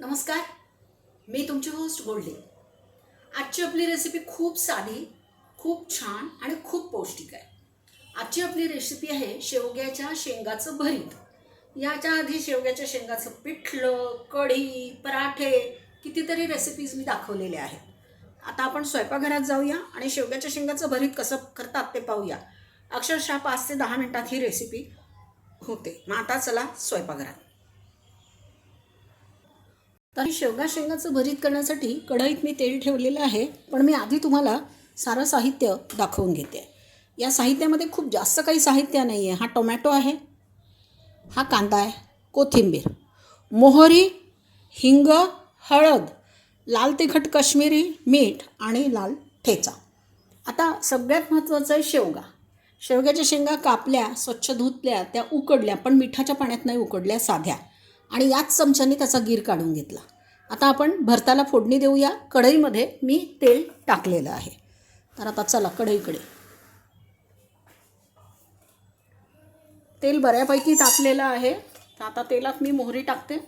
नमस्कार मी तुमची होस्ट गोल्डी आजची आपली रेसिपी खूप साधी खूप छान आणि खूप पौष्टिक आहे. आजची आपली रेसिपी आहे शेवग्याच्या शेंगाचं भरीत. याच्या आधी शेवग्याच्या शेंगाचं पिठलं कढी पराठे कितीतरी रेसिपीज मी दाखवलेल्या आहेत. आता आपण स्वयंपाकघरात जाऊया आणि शेवग्याच्या शेंगाचं भरीत कसं करतात ते पाहूया. अक्षरशः पाच ते दहा मिनटात ही रेसिपी होते. मग आता चला स्वयंपाकघरात. तर शेवगा शेंगाचं भरीत करण्यासाठी कढईत मी तेल ठेवलेलं आहे. पण मी आधी तुम्हाला सारं साहित्य दाखवून घेते. या साहित्यामध्ये खूप जास्त काही साहित्य नाही आहे हा टोमॅटो आहे. हा कांदा आहे. कोथिंबीर. मोहरी हिंग हळद लाल तिखट काश्मीरी मीठ आणि लाल ठेचा. आता सगळ्यात महत्त्वाचं आहे शेवगा. शेवग्याच्या शेंगा कापल्या स्वच्छ धुतल्या त्या उकडल्या पण मिठाच्या पाण्यात नाही उकडल्या साध्या. आणि याच चमच्याने त्याचा गीर काढून घेतला. आता आपण भरताला फोडणी देऊया. कढईमध्ये मी तेल टाकलेलं आहे. तर आता चला कढईकडे तेल बऱ्यापैकी तापलेलं आहे. तर आता तेलात मी मोहरी टाकते.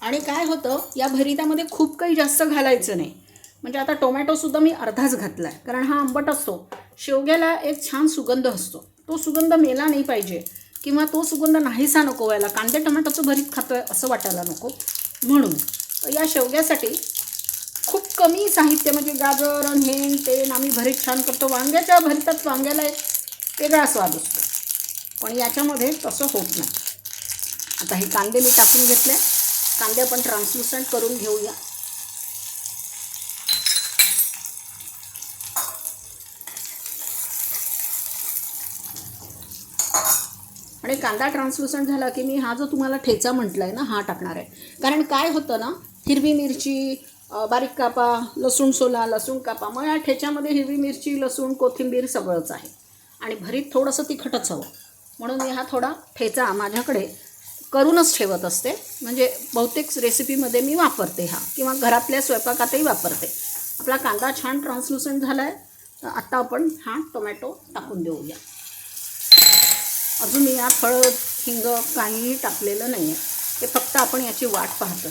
आणि काय होतं या भरितामध्ये खूप काही जास्त घालायचं नाही. म्हणजे आता टोमॅटोसुद्धा मी अर्धाच घातला आहे कारण हा आंबट असतो. शेवग्याला एक छान सुगंध असतो. तो सुगंध मेला नाही पाहिजे. किंवा तो सुगंध नाहीसा नको व्हायला. कांदे टोमॅटोचं भरीत खातो आहे असं वाटायला नको. म्हणून या शेवग्यासाठी खूप कमी साहित्य म्हणजे गाजर आणि हेन तेन आम्ही भरीत छान करतो. वांग्याच्या भरीतात वांग्याला एक वेगळा स्वाद असतो. पण याच्यामध्ये तसं होत नाही. आता हे कांदे मी टाकून घेतले. कांदे आपण ट्रान्सलुसंट करून घेऊया. आणि कांदा ट्रान्सलुसंट झाला की मी हा जो तुम्हाला ठेचा म्हटला आहे ना हा टाकणार आहे. कारण काय होतं ना हिरवी मिरची बारीक कापा लसूण सोला लसूण कापा मग या ठेच्यामध्ये हिरवी मिरची लसूण कोथिंबीर सगळंच आहे. आणि भरीत थोडंसं तिखटच हवं. म्हणून मी हा थोडा ठेचा माझ्याकडे करूनच ठेवत असते. म्हणजे बहुतेक रेसिपीमध्ये मी वापरते हा. किंवा घरातल्या स्वयंपाकातही वापरते. आपला कांदा छान ट्रान्सलुसंट झाला आहे तर आत्ता आपण हा टोमॅटो टाकून देऊया. अजून यात हळद हिंग काहीही टाकलेलं नाही आहे ते फक्त आपण याची वाट पाहतो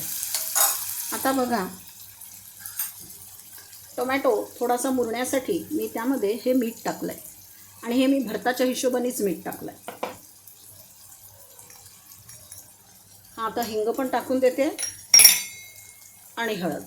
आता बघा. टोमॅटो थोडासा मुरण्यासाठी मी त्यामध्ये हे मीठ टाकलं आहे आणि हे मी भरताच्या हिशोबानेच मीठ टाकलं आहे हा आता हिंग पण टाकून देते. आणि हळद.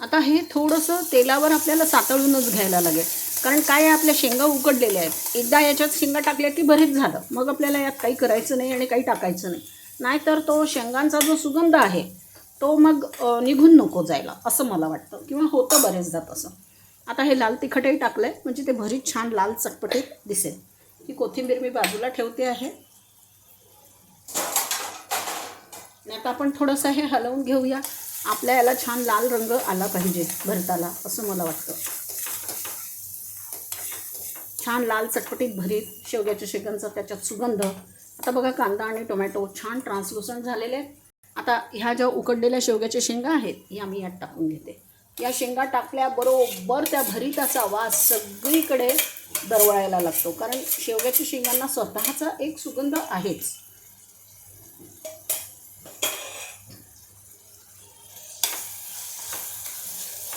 आता हे थोडंसं तेलावर आपल्याला सातळूनच घ्यायला लागेल. कारण काय आहे आपल्या शेंगा उकडलेल्या आहेत. एकदा याच्यात शेंगा टाकल्या की बरेच झालं. मग आपल्याला यात काही करायचं नाही आणि काही टाकायचं नाही. नाहीतर तो शेंगांचा जो सुगंध आहे तो मग निघून नको जायला असं मला वाटतं. किंवा होतं बरेचदा तसं. आता हे लाल तिखटही टाकलं आहे म्हणजे ते भरीत छान लाल चटपटीत दिसेल. ही कोथिंबीर मी बाजूला ठेवते आहे. आता आपण थोडंसं हे हलवून घेऊया. आपल्या याला छान लाल रंग आला पाहिजे भरताला असं मला वाटतं. छान लाल चटपटीत भरीत शेवग्याच्या शेकांचा त्याच्यात सुगंध. आता बघा कांदा आणि टोमॅटो छान ट्रान्सलुसंट झालेले आहेत. आता ह्या ज्या उकडलेल्या शेवग्याच्या शेंगा आहेत या मी यात टाकून घेते. या शेंगा टाकल्याबरोबर त्या भरीताचा वास सगळीकडे दरवळायला लागतो. कारण शेवग्याच्या शेंगांना स्वतःचा एक सुगंध आहेच.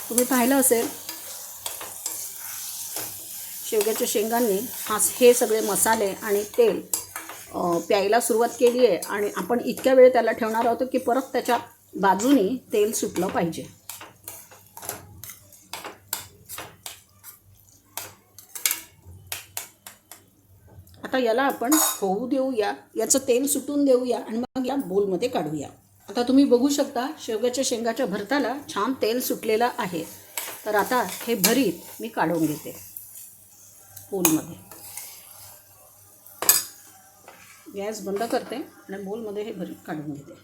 तुम्ही पाहिलं असेल शेवग्याच्या शेंगांनी हा हे सगळे मसाले आणि तेल प्यायला सुरुवात केली आहे आणि आपण इतक्या वेळ त्याला ठेवणार आहोत की परत त्याच्या बाजूनी तेल सुटलं पाहिजे. आता याला आपण होऊ देऊया याचं तेल सुटून देऊया आणि मग या बोलमध्ये काढूया. आता तुम्ही बघू शकता शेवग्याच्या शेंगाच्या भरताला छान तेल सुटलेलं आहे. तर आता हे भरीत मी काढून घेते. बोलमध्ये. गॅस बंद करते आणि बोलमध्ये हे भरीत काढून घेते.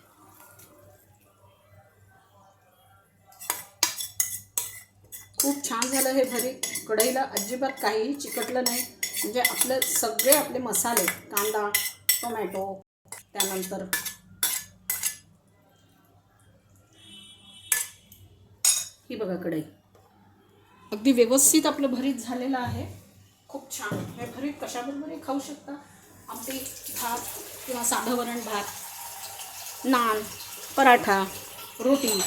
खूप छान झालं हे भरीत. कढईला अजिबात काहीही चिकटलं नाही. म्हणजे आपले सगळे आपले मसाले कांदा टोमॅटो त्यानंतर ही बघा कढई. अगदी व्यवस्थित आपलं भरीत झालेलं आहे. खूप छान. हे भरीत कशाबरोबरही खाऊ शकता. आमटी भात किंवा साधं वरण भात नान पराठा रोटी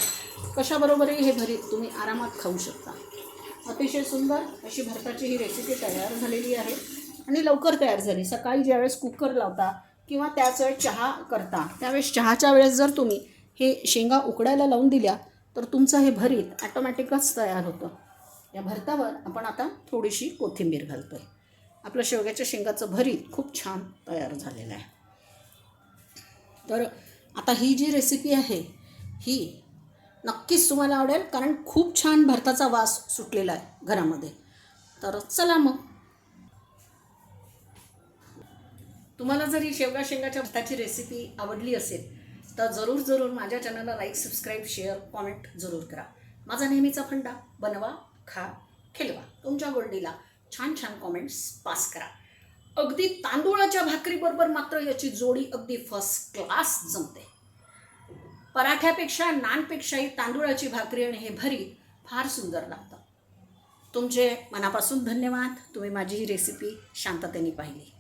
कशाबरोबरही हे भरीत तुम्ही आरामात खाऊ शकता. अतिशय सुंदर अशी भरताची ही रेसिपी तयार झालेली आहे आणि लवकर तयार झाली. सकाळी ज्यावेळेस कुकर लावता किंवा त्याच वेळेस चहा करता त्यावेळेस चहाच्या वेळेस जर तुम्ही हे शेंगा उकडायला लावून दिल्या तर तुमचं हे भरीत ॲटोमॅटिकच तयार होतं. या भरतावर आपण आता थोडीशी कोथिंबीर घालतो आहे आपलं शेवग्याच्या शेंगाचं भरीत खूप छान तयार झालेलं आहे. तर आता ही जी रेसिपी आहे ही नक्कीच तुम्हाला आवडेल कारण खूप छान भरताचा वास सुटलेला आहे घरामध्ये. तर चला मग. तुम्हाला जर ही शेवगा शेंगाच्या भरताची रेसिपी आवडली असेल तर जरूर जरूर माझ्या चॅनलला लाईक सबस्क्राईब शेअर कॉमेंट जरूर करा. माझा नेहमीचा फंडा बनवा खा खेळवा. तुमच्या गोल्डीला छान छान कॉमेंट्स पास करा. अगदी तांदूळाच्या भाकरीबरोबर मात्र याची जोडी अगदी फर्स्ट क्लास जमते. पराठ्यापेक्षा नानपेक्षाही तांदूळाची भाकरी आणि हे भरी फार सुंदर लागतं. तुमचे मनापासून धन्यवाद. तुम्ही माझी ही रेसिपी शांततेने पाहिली.